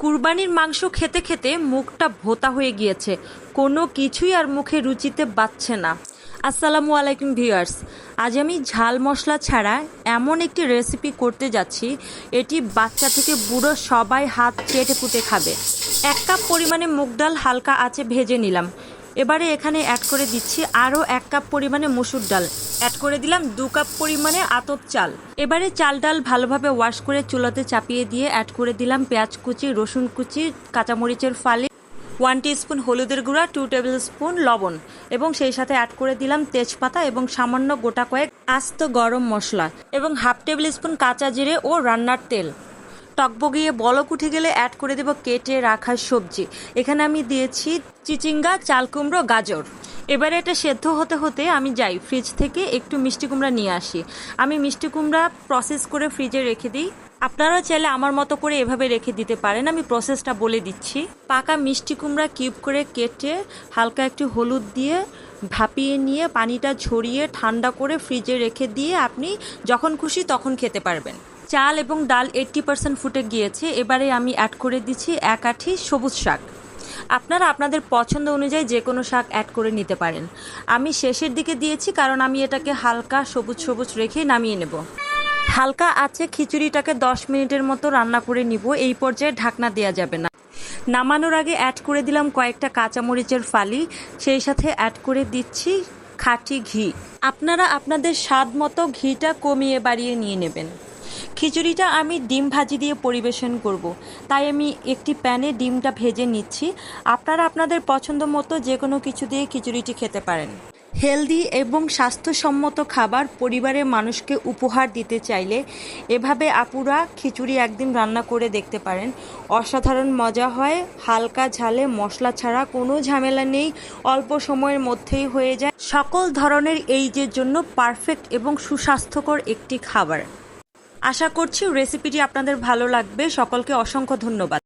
কুরবানির মাংস খেতে খেতে মুখটা ভোতা হয়ে গিয়েছে। কোনো কিছুই আর মুখে রুচিতে বাচ্ছে না। আসসালামু আলাইকুম ভিউয়ার্স। আজ আমি ঝাল মশলা ছাড়া এমন একটি রেসিপি করতে যাচ্ছি, এটি বাচ্চা থেকে বুড়ো সবাই হাত চেটে পুঁতে খাবে। এক কাপ পরিমাণে মুগ ডাল হালকা আঁচে ভেজে নিলাম। এবারে এখানে অ্যাড করে দিচ্ছি আরও এক কাপ পরিমাণে মসুর ডাল। অ্যাড করে দিলাম দু কাপ পরিমাণে আতপ চাল। এবারে চাল ডাল ভালোভাবে ওয়াশ করে চুলাতে চাপিয়ে দিয়ে অ্যাড করে দিলাম পেঁয়াজ কুচি, রসুন কুচি, কাঁচামরিচের ফালি ওয়ান স্পুন হলুদের গুঁড়া টু টেবিল স্পুন লবণ এবং সেই সাথে অ্যাড করে দিলাম তেজপাতা এবং সামান্য গোটা কয়েক আস্ত গরম মশলা এবং হাফ টেবিল স্পুন কাঁচা জিরে ও রান্নার তেল। টকবগিয়ে বলক উঠে গেলে অ্যাড করে দেব কেটে রাখা সবজি। এখানে আমি দিয়েছি চিচিঙ্গা, চাল কুমড়ো, গাজর। এবারে এটা সেদ্ধ হতে হতে আমি যাই ফ্রিজ থেকে একটু মিষ্টি কুমড়া নিয়ে আসি। আমি মিষ্টি কুমড়া প্রসেস করে ফ্রিজে রেখে দিই। আপনারাও চাইলে আমার মতো করে এভাবে রেখে দিতে পারেন। আমি প্রসেসটা বলে দিচ্ছি। পাকা মিষ্টি কুমড়া কিউব করে কেটে হালকা একটু হলুদ দিয়ে ভাপিয়ে নিয়ে পানিটা ঝরিয়ে ঠান্ডা করে ফ্রিজে রেখে দিয়ে আপনি যখন খুশি তখন খেতে পারবেন। চাল এবং ডাল এইট্টি পার্সেন্ট ফুটে গিয়েছে। এবারে আমি অ্যাড করে দিচ্ছি এক আঠি সবুজ শাক। আপনারা আপনাদের পছন্দ অনুযায়ী যে কোনো শাক অ্যাড করে নিতে পারেন। আমি শেষের দিকে দিয়েছি কারণ আমি এটাকে হালকা সবুজ সবুজ রেখে নামিয়ে নেব। হালকা আছে খিচুড়িটাকে দশ মিনিটের মতো রান্না করে নিব। এই পর্যায়ে ঢাকনা দেওয়া যাবে না। নামানোর আগে অ্যাড করে দিলাম কয়েকটা কাঁচামরিচের ফালি। সেই সাথে অ্যাড করে দিচ্ছি খাঁটি ঘি। আপনারা আপনাদের স্বাদ মতো ঘিটা কমিয়ে বাড়িয়ে নিয়ে নেবেন। খিচুড়িটা আমি ডিম ভাজি দিয়ে পরিবেশন করব। তাই আমি একটি প্যানে ডিমটা ভেজে নিচ্ছি। আপনারা আপনাদের পছন্দ মতো যে কোনো কিছু দিয়ে খিচুড়িটি খেতে পারেন। হেলদি এবং স্বাস্থ্যসম্মত খাবার পরিবারের মানুষকে উপহার দিতে চাইলে এভাবে আপুরা খিচুড়ি একদিন রান্না করে দেখতে পারেন। অসাধারণ মজা হয়, হালকা ঝালে, মশলা ছাড়া কোনো ঝামেলা নেই, অল্প সময়ের মধ্যেই হয়ে যায়। সকল ধরনের এইজের জন্য পারফেক্ট এবং সুস্বাস্থ্যকর একটি খাবার। আশা করছি রেসিপিটি আপনাদের ভালো লাগবে। সকলকে অসংখ্য ধন্যবাদ।